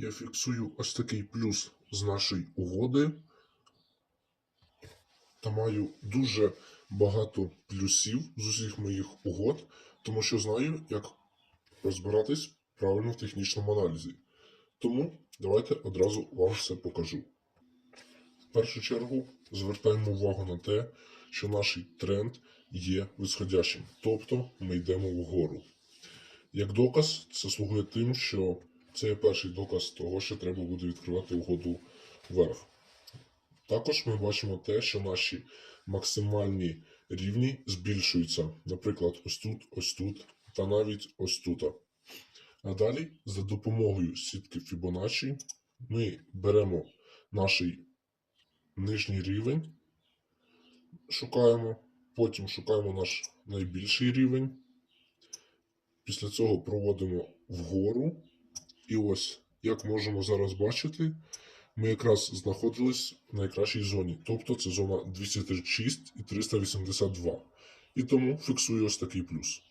я фіксую ось такий плюс з нашої угоди. Та маю дуже багато плюсів з усіх моїх угод, тому що знаю, як розбиратись правильно в технічному аналізі. Тому давайте одразу вам все покажу. В першу чергу звертаємо увагу на те, що наш тренд є висходящим, тобто ми йдемо вгору. Як доказ, це слугує тим, що це є перший доказ того, що треба буде відкривати угоду вверх. Також ми бачимо те, що наші максимальні рівні збільшуються. Наприклад, ось тут, ось тут та навіть ось тут. А далі, за допомогою сітки Fibonacci, ми беремо наш нижній рівень, шукаємо, потім шукаємо наш найбільший рівень. Після цього проводимо вгору. І ось, як можемо зараз бачити, ми якраз знаходились в найкращій зоні. Тобто це зона 236 і 382. І тому фіксую ось такий плюс.